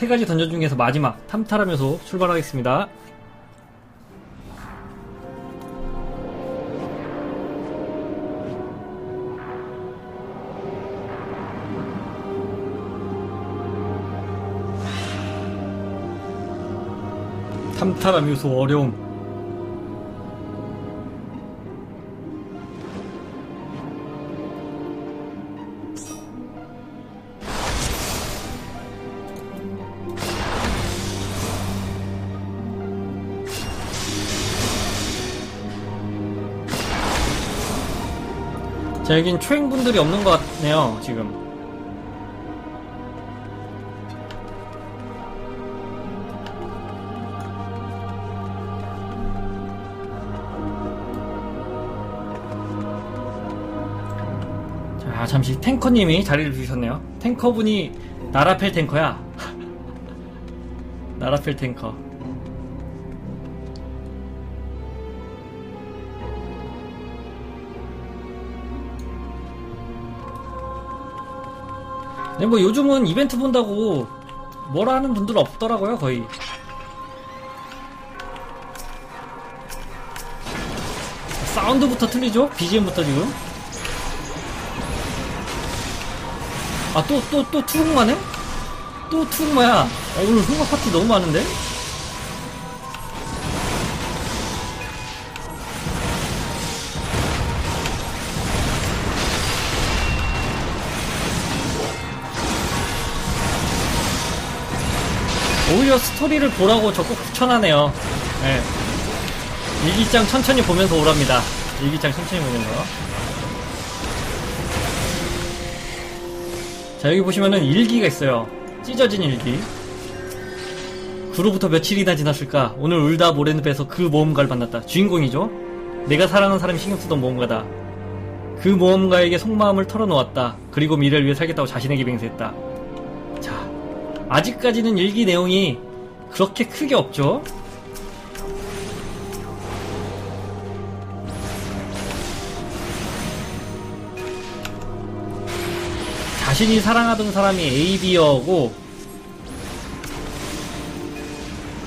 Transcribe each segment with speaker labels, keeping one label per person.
Speaker 1: 세 가지 던전 중에서 마지막 탐탈하면서 출발하겠습니다. 요소 어려움. 자, 여긴 초행분들이 없는 것 같네요, 지금. 자, 잠시 탱커님이 자리를 비우셨네요. 탱커분이 나라펠 탱커야. 나라펠 탱커. 네, 뭐 요즘은 이벤트 본다고 뭐라 하는 분들 없더라고요, 거의. 사운드부터 틀리죠? BGM부터 지금. 아, 또, 또, 또 투흑마네? 또 투흑마야. 어, 오늘 흑마 파티 너무 많은데? 오히려 스토리를 보라고 적극 추천하네요. 네. 일기장 천천히 보면서 오랍니다. 일기장 천천히 보면서. 자, 여기 보시면은 일기가 있어요. 찢어진 일기. 그로부터 며칠이나 지났을까? 오늘 울다 모래는 배서 그 모험가를 만났다. 주인공이죠? 내가 사랑하는 사람이 신경 쓰던 모험가다. 그 모험가에게 속마음을 털어놓았다. 그리고 미래를 위해 살겠다고 자신에게 맹세했다. 자, 아직까지는 일기 내용이 그렇게 크게 없죠? 자신이 사랑하던 사람이 AB여고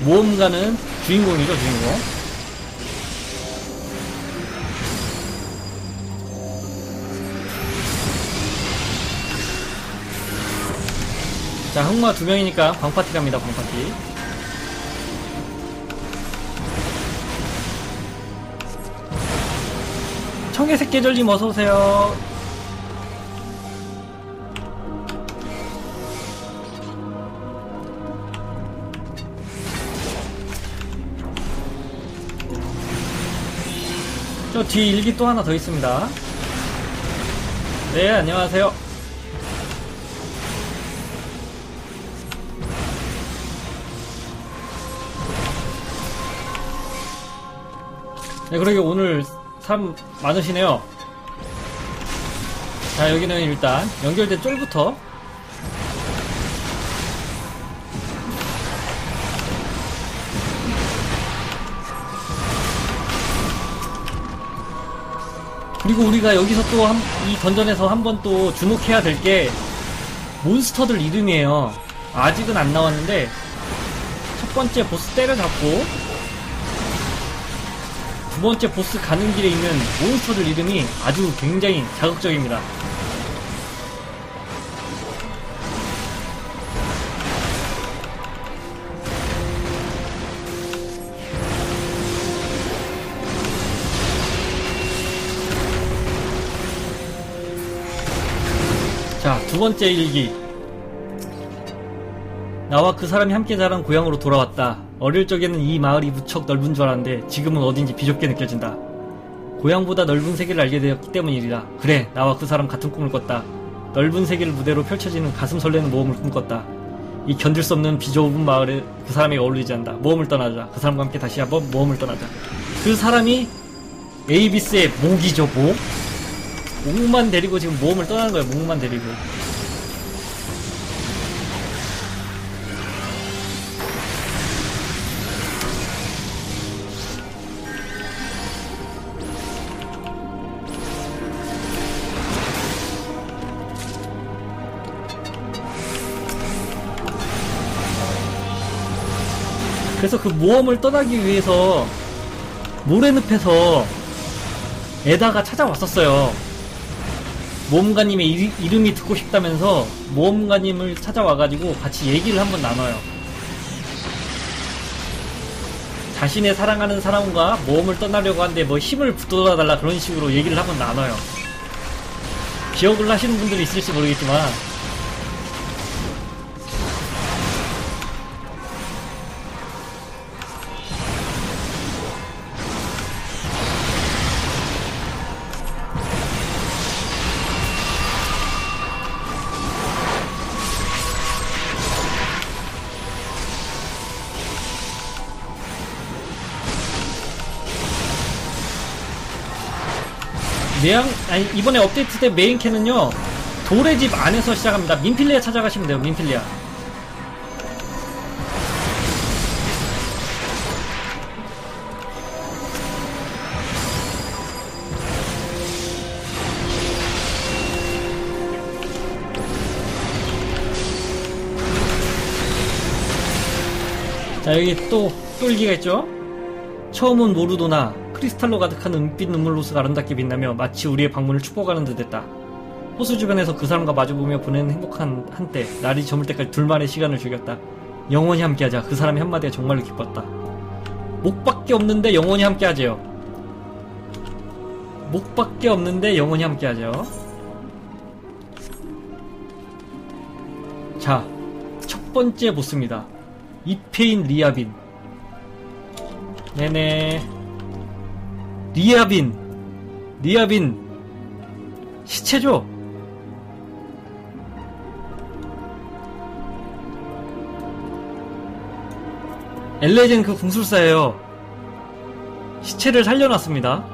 Speaker 1: 모험가는 주인공이죠, 주인공. 자, 흑마 두 명이니까 방파티 갑니다, 방파티. 청개색 계절님 어서오세요. 저 뒤에 일기 또 하나 더 있습니다. 네, 안녕하세요. 네, 그러게 오늘 사람 많으시네요. 자, 여기는 일단 연결된 쫄부터 그리고 우리가 여기서 또 이 던전에서 한번 또 주목해야 될 게 몬스터들 이름이에요. 아직은 안 나왔는데 첫 번째 보스 때려잡고 두 번째 보스 가는 길에 있는 몬스터들 이름이 아주 굉장히 자극적입니다. 자, 두 번째 일기. 나와 그 사람이 함께 자란 고향으로 돌아왔다. 어릴 적에는 이 마을이 무척 넓은 줄 알았는데 지금은 어딘지 비좁게 느껴진다. 고향보다 넓은 세계를 알게 되었기 때문이리라. 그래, 나와 그 사람 같은 꿈을 꿨다. 넓은 세계를 무대로 펼쳐지는 가슴 설레는 모험을 꿈꿨다. 이 견딜 수 없는 비좁은 마을에 그 사람에게 어울리지 않다. 모험을 떠나자. 그 사람과 함께 다시 한번 모험을 떠나자. 그 사람이 에이비스의 목이죠, 목. 목만 데리고 지금 모험을 떠나는 거예요. 목만 데리고. 그래서 그 모험을 떠나기 위해서 모래늪에서 에다가 찾아왔었어요. 모험가님의 이, 이름이 듣고 싶다면서 모험가님을 찾아와가지고 같이 얘기를 한번 나눠요. 자신의 사랑하는 사람과 모험을 떠나려고 하는데 뭐 힘을 북돋아달라 그런 식으로 얘기를 한번 나눠요. 기억을 하시는 분들이 있을지 모르겠지만 내양 아니 이번에 업데이트 때 메인 캔은요 돌의 집 안에서 시작합니다. 민필리아 찾아가시면 돼요. 민필리아. 자 여기 또 똘기가 있죠? 처음은 모르도나 크리스탈로 가득한 은빛 눈물 호수가 아름답게 빛나며 마치 우리의 방문을 축복하는 듯 했다. 호수 주변에서 그 사람과 마주보며 보내는 행복한 한때 날이 저물 때까지 둘만의 시간을 즐겼다. 영원히 함께하자. 그 사람의 한마디가 정말로 기뻤다. 목밖에 없는데 영원히 함께하죠. 목밖에 없는데 영원히 함께하죠. 자, 첫 번째 보스입니다. 이페인 리아빈. 네네. 리아빈. 리아빈. 시체죠? 엘레젠 그 궁술사예요. 시체를 살려놨습니다.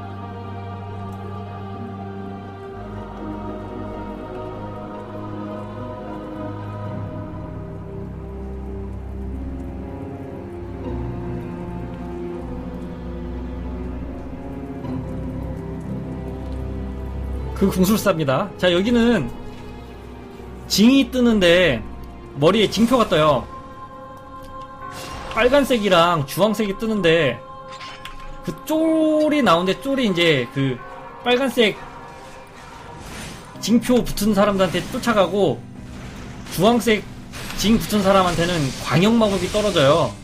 Speaker 1: 그 궁술사입니다. 자, 여기는 징이 뜨는데 머리에 징표가 떠요. 빨간색이랑 주황색이 뜨는데 그 쫄이 나오는데 쫄이 이제 그 빨간색 징표 붙은 사람들한테 쫓아가고 주황색 징 붙은 사람한테는 광역 마법이 떨어져요.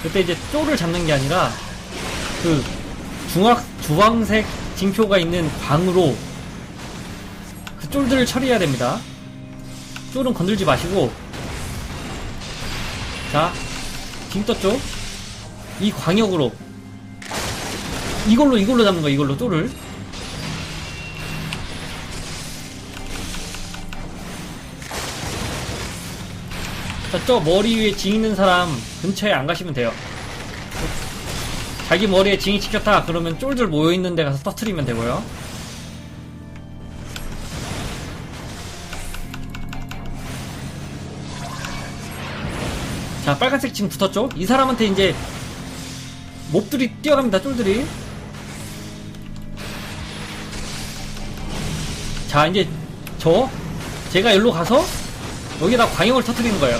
Speaker 1: 그때 이제 쫄을 잡는 게 아니라 그 중앙 주황색 징표가 있는 광으로 그 쫄들을 처리해야 됩니다. 쫄은 건들지 마시고. 자, 징 떴죠? 이 광역으로. 이걸로 이걸로 잡는 거야 이걸로 쫄을. 자, 저 머리 위에 징 있는 사람 근처에 안 가시면 돼요. 자기 머리에 징이 찍혔다 그러면 쫄들 모여있는 데 가서 터트리면 되고요 자 빨간색 징 붙었죠? 이 사람한테 이제 몹들이 뛰어갑니다 쫄들이. 자 이제 저 제가 여기로 가서 여기다 광역을 터트리는 거예요.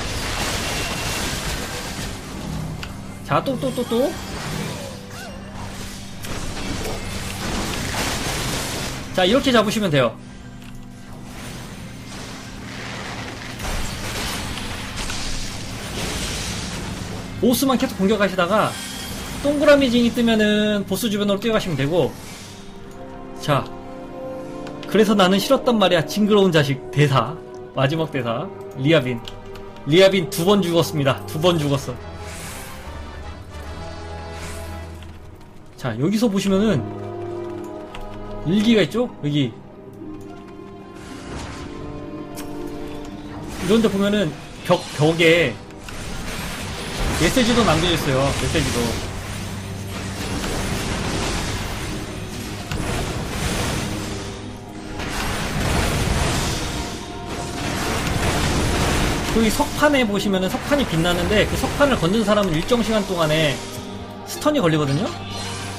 Speaker 1: 자또또 또 또. 자 이렇게 잡으시면 돼요 보스만 계속 공격하시다가 동그라미 징이 뜨면은 보스 주변으로 뛰어가시면 되고. 자 그래서 나는 싫었단 말이야. 징그러운 자식 대사. 마지막 대사. 리아빈. 리아빈 두 번 죽었습니다. 두 번 죽었어. 자 여기서 보시면은 일기가 있죠? 여기. 이런데 보면은 벽 벽에 메시지도 남겨져 있어요. 메시지도. 여기 석판에 보시면은 석판이 빛나는데 그 석판을 건든 사람은 일정 시간 동안에 스턴이 걸리거든요?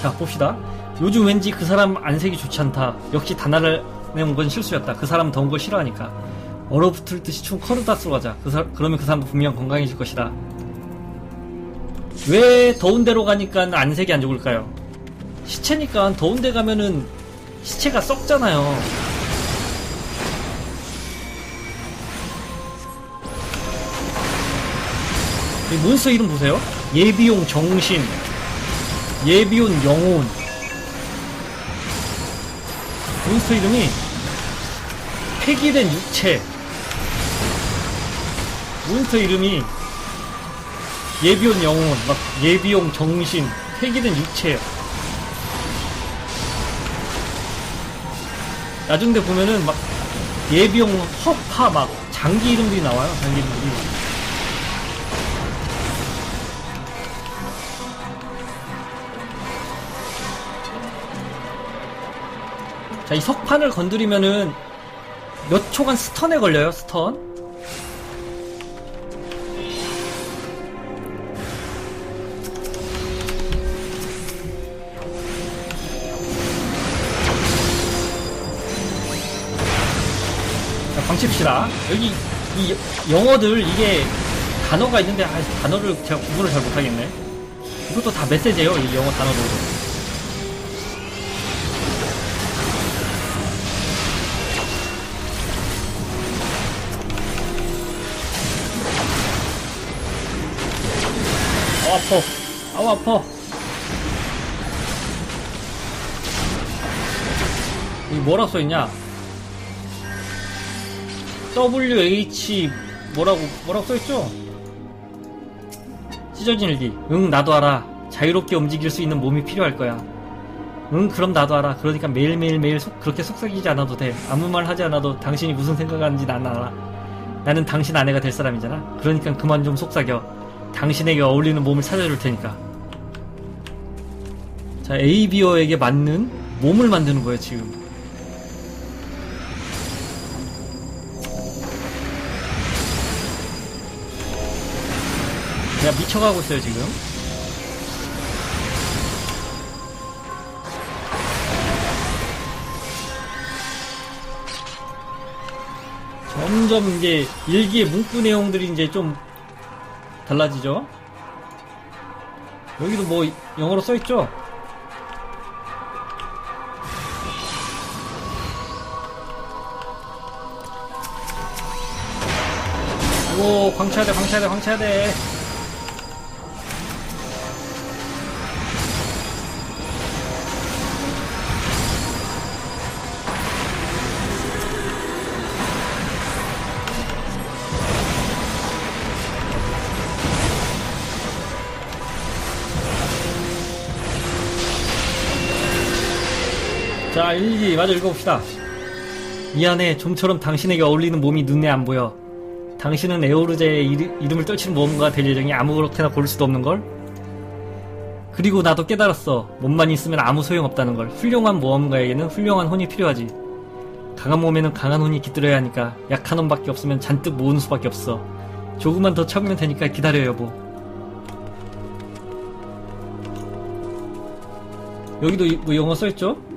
Speaker 1: 자, 봅시다. 요즘 왠지 그 사람 안색이 좋지 않다. 역시 다나를 내온 건 실수였다. 그 사람 더운 걸 싫어하니까. 얼어붙을 듯이 추운 커르다스로 가자. 그 사, 그러면 그 사람도 분명 건강해질 것이다. 왜 더운 데로 가니까 안색이 안 좋을까요? 시체니까 더운 데 가면은 시체가 썩잖아요. 이 몬스터 이름 보세요. 예비용 정신, 예비온 영혼. 몬스터 이름이 폐기된 육체. 몬스터 이름이 예비온 영혼, 막 예비용 정신, 폐기된 육체예요. 나중에 보면은 막 예비용 허파 막 장기 이름들이 나와요. 장기 이름들이. 자, 이 석판을 건드리면은 몇 초간 스턴에 걸려요, 스턴. 칩시다. 여기 이 영어들 이게 단어가 있는데 아, 단어를 제가 구분을 잘 못하겠네. 이것도 다 메시지예요, 이 영어 단어도. 아우 아파 아우 아파 여기 뭐라고 써있냐 WH 뭐라고 뭐라고 써있죠? 찢어진 일기. 응 나도 알아. 자유롭게 움직일 수 있는 몸이 필요할 거야. 응 그럼 나도 알아. 그러니까 매일매일매일 속, 그렇게 속삭이지 않아도 돼. 아무 말 하지 않아도 당신이 무슨 생각하는지 난 알아. 나는 당신 아내가 될 사람이잖아. 그러니까 그만 좀 속삭여. 당신에게 어울리는 몸을 찾아줄 테니까. 자, 에이비어에게 맞는 몸을 만드는 거예요, 지금. 내가 미쳐가고 있어요, 지금. 점점 이제 일기의 문구 내용들이 이제 좀 달라지죠? 여기도 뭐 영어로 써있죠? 오 광쳐야 돼 광쳐야 돼 광쳐야 돼 자, 일기 마저 읽어봅시다. 미안해, 좀처럼 당신에게 어울리는 몸이 눈에 안 보여. 당신은 에오르제의 이름, 을 떨치는 모험가가 될 예정이 아무렇게나 고를 수도 없는 걸? 그리고 나도 깨달았어. 몸만 있으면 아무 소용 없다는 걸. 훌륭한 모험가에게는 훌륭한 혼이 필요하지. 강한 몸에는 강한 혼이 깃들어야 하니까 약한 혼밖에 없으면 잔뜩 모으는 수밖에 없어. 조금만 더 참으면 되니까 기다려 여보. 여기도 이- 뭐 영어 써있죠?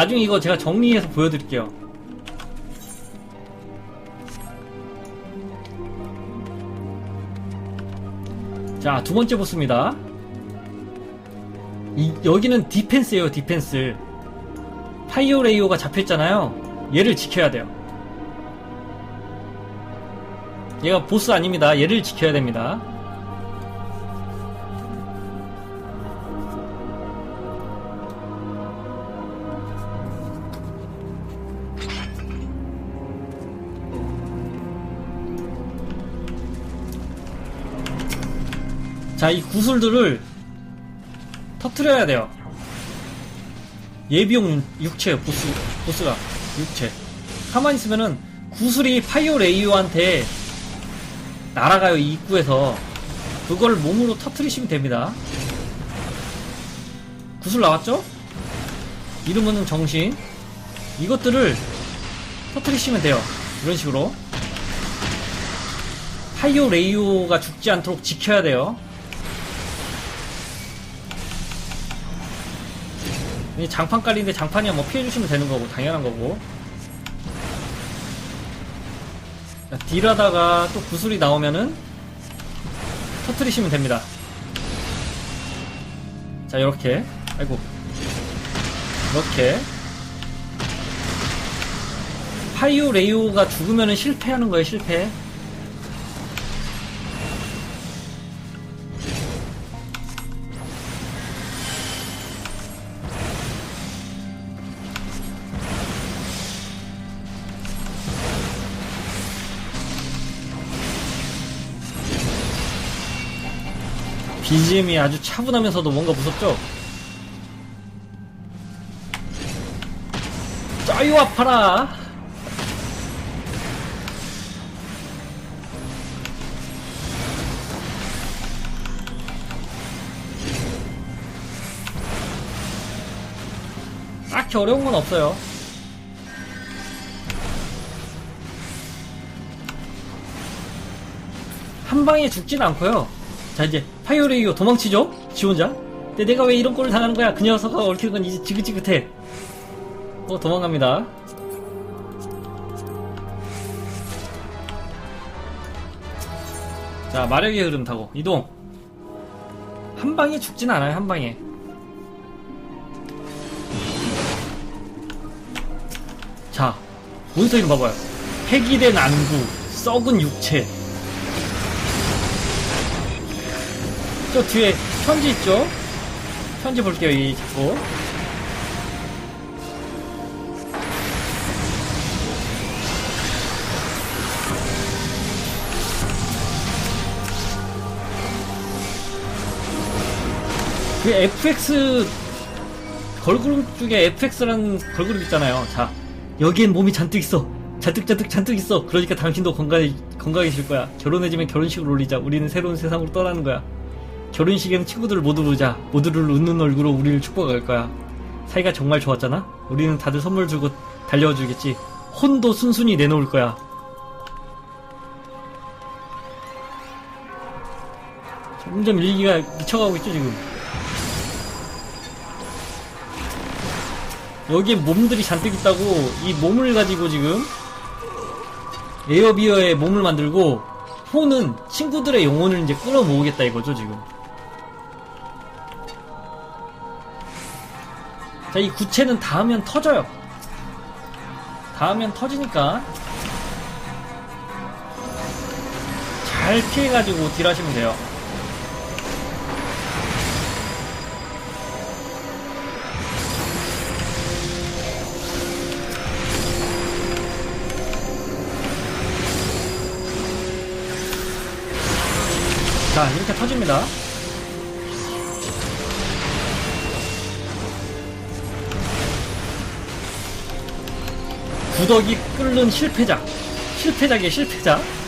Speaker 1: 나중에 이거 제가 정리해서 보여드릴게요. 자, 두 번째 보스입니다. 이, 여기는 디펜스예요, 디펜스. 파이오 레이오가 잡혔잖아요. 얘를 지켜야 돼요. 얘가 보스 아닙니다. 얘를 지켜야 됩니다. 자, 이 구슬들을 터트려야 돼요. 예비용 육체, 보스, 보스가. 육체. 가만히 있으면은 구슬이 파이어 레이오한테 날아가요, 이 입구에서. 그걸 몸으로 터트리시면 됩니다. 구슬 나왔죠? 이름은 정신. 이것들을 터트리시면 돼요. 이런 식으로. 파이어 레이오가 죽지 않도록 지켜야 돼요. 이 장판 깔린데 장판이야 뭐 피해주시면 되는 거고 당연한 거고 자, 딜하다가 또 구슬이 나오면은 터트리시면 됩니다. 자, 이렇게. 아이고. 이렇게. 파이오 레이오가 죽으면 실패하는 거예요, 실패. BGM이 아주 차분하면서도 뭔가 무섭죠? 짜유 아파라! 딱히 어려운 건 없어요. 한 방에 죽진 않고요. 자 이제 파이오레이오 도망치죠? 지 혼자? 근데 내가 왜 이런 꼴을 당하는 거야? 그 녀석아 얽히는 건 이제 지긋지긋해. 어 도망갑니다. 자 마력의 흐름 타고 이동. 한 방에 죽진 않아요 한 방에. 자 몬스터 이름 봐봐요. 폐기된 안구, 썩은 육체. 저 뒤에 편지 있죠? 편지 볼게요, 이 잡고. 그 FX 걸그룹 중에 FX라는 걸그룹 있잖아요. 자, 여기엔 몸이 잔뜩 있어. 잔뜩 잔뜩 잔뜩 있어. 그러니까 당신도 건강해 건강해질 거야. 결혼해지면 결혼식을 올리자. 우리는 새로운 세상으로 떠나는 거야. 결혼식에는 친구들을 모두 보자. 모두를 웃는 얼굴로 우리를 축복할 거야. 사이가 정말 좋았잖아? 우리는 다들 선물 주고 달려와 주겠지. 혼도 순순히 내놓을 거야. 점점 일기가 미쳐가고 있죠, 지금. 여기에 몸들이 잔뜩 있다고, 이 몸을 가지고 지금, 에어비어의 몸을 만들고, 호는 친구들의 영혼을 이제 끌어모으겠다 이거죠, 지금. 자, 이 구체는 닿으면 터져요. 닿으면 터지니까 잘 피해가지고 딜하시면 돼요. 자, 이렇게 터집니다. 구더기 끓는 실패작. 실패작의 실패작.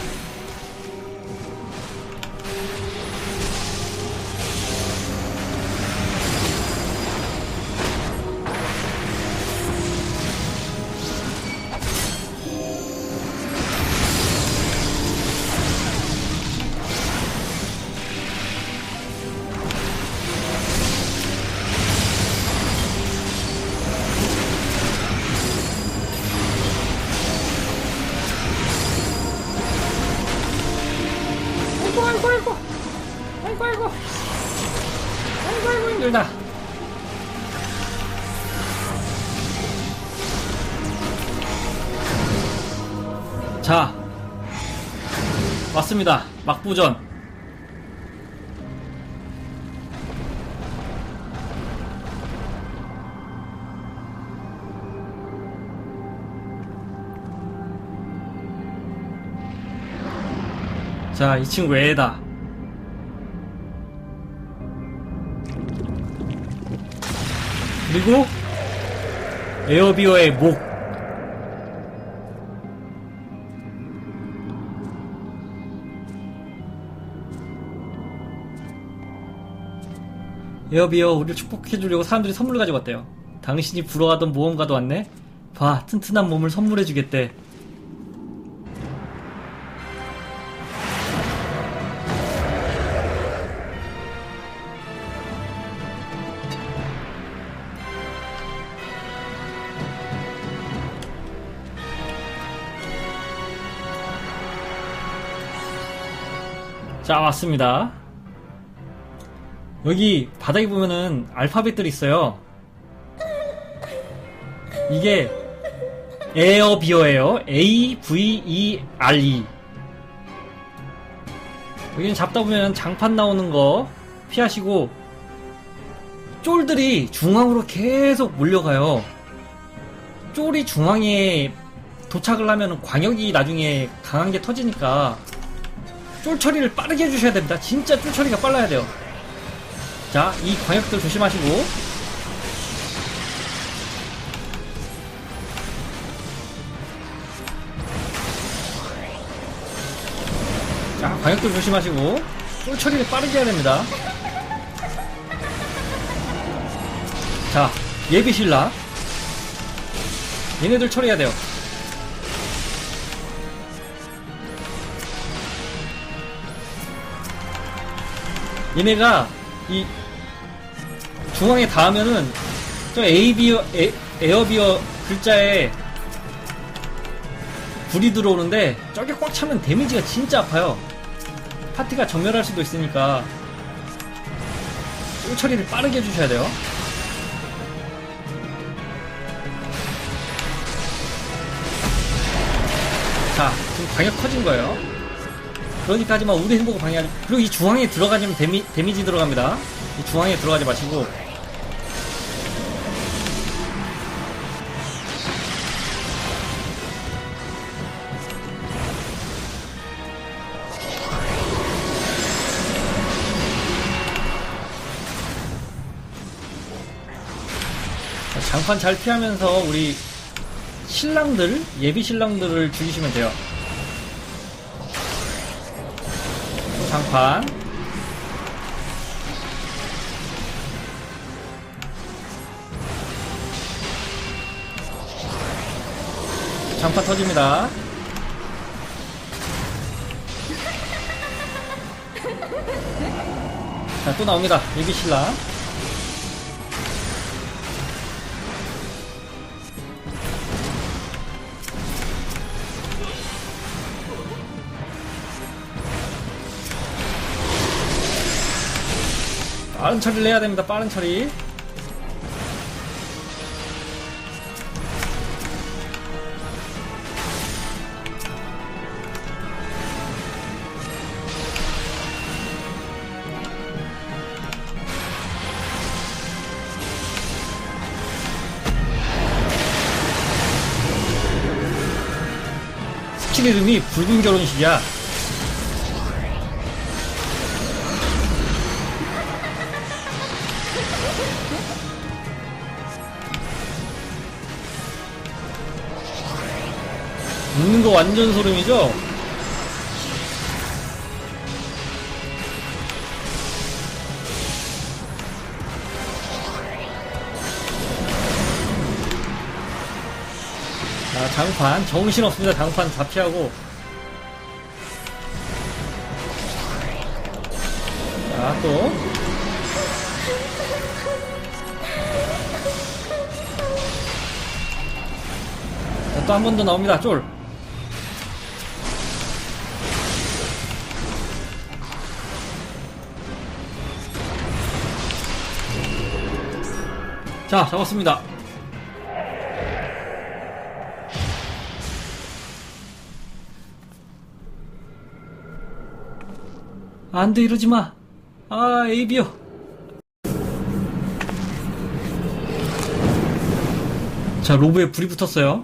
Speaker 1: 왔습니다 막부전 자, 이 친구 애다. 그리고 에어비어의 목. 에어비어 우리를 축복해주려고 사람들이 선물을 가지고 왔대요. 당신이 부러워하던 모험가도 왔네? 봐, 튼튼한 몸을 선물해주겠대. 자, 왔습니다. 여기 바닥에 보면은 알파벳들이 있어요. 이게 에어비어예요. A V E R E. 여기는 잡다 보면 장판 나오는 거 피하시고 쫄들이 중앙으로 계속 몰려가요. 쫄이 중앙에 도착을 하면 광역이 나중에 강한 게 터지니까 쫄 처리를 빠르게 해주셔야 됩니다. 진짜 쫄 처리가 빨라야 돼요. 자, 이 광역들 조심하시고 자, 광역들 조심하시고 쫄 처리를 빠르게 해야 됩니다. 자, 예비 신라 얘네들 처리해야 돼요. 얘네가 이 중앙에 닿으면은 저 에이비어 에, 에어비어 글자에 불이 들어오는데 저게 꽉 차면 데미지가 진짜 아파요. 파티가 전멸할 수도 있으니까 쫄 처리를 빠르게 해주셔야 돼요. 자, 지금 광역 커진 거예요. 그러니까 하지만 우리 행복을 방해하지. 그리고 이 중앙에 들어가면 데미, 데미지 들어갑니다. 이 중앙에 들어가지 마시고. 장판 잘 피하면서 우리 신랑들, 예비 신랑들을 죽이시면 돼요. 장판. 장판 터집니다. 자, 또 나옵니다. 예비 신랑. 빠른 처리를 해야 됩니다. 빠른 처리. 스킬 이름이 붉은 결혼식이야. 완전 소름이죠? 자, 장판. 정신없습니다. 장판 다 피하고. 자, 또. 또 한 번 더 나옵니다. 쫄. 자, 잡았습니다. 안 돼, 이러지 마. 아, 에이비어. 자, 로브에 불이 붙었어요.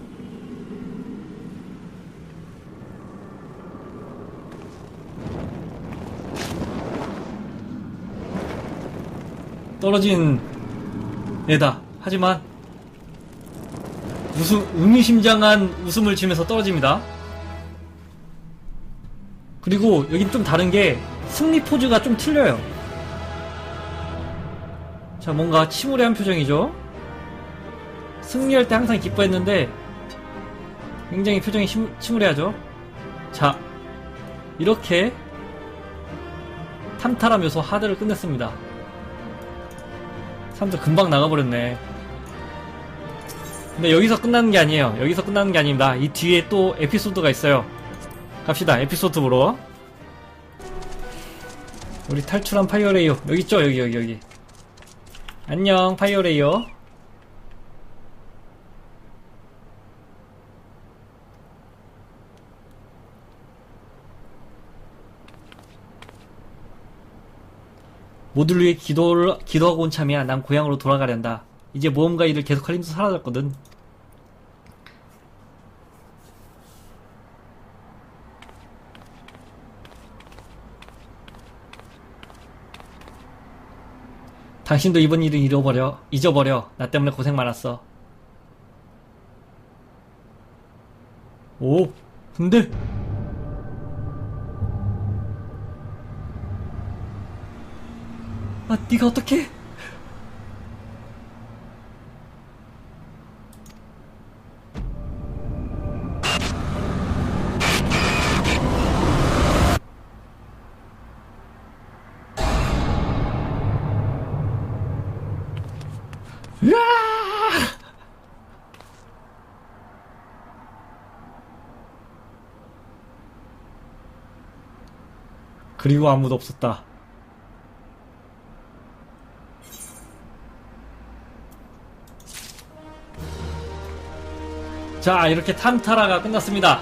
Speaker 1: 떨어진 애다. 하지만 웃음, 의미심장한 웃음을 지면서 떨어집니다. 그리고 여긴 좀 다른 게 승리 포즈가 좀 틀려요. 자, 뭔가 침울해한 표정이죠. 승리할 때 항상 기뻐했는데 굉장히 표정이 심- 침울해하죠. 자, 이렇게 요소 하드를 끝냈습니다. 사람들 금방 나가버렸네. 근데 여기서 끝나는 게 아니에요. 여기서 끝나는 게 아닙니다. 이 뒤에 또 에피소드가 있어요. 갑시다. 에피소드 보러. 우리 탈출한 파이어레이어 여기 있죠 여기 여기 여기 안녕 파이어레이어 모두를 위해 기도를 기도하고 온 참이야 난 고향으로 돌아가련다. 이제 모험가 일을 계속할 힘도 사라졌거든. 당신도 이번 일은 잃어버려 잊어버려. 나 때문에 고생 많았어. 오 근데 아 네가 어떻게! 그리고 아무도 없었다. 자, 이렇게 탐타라가 끝났습니다.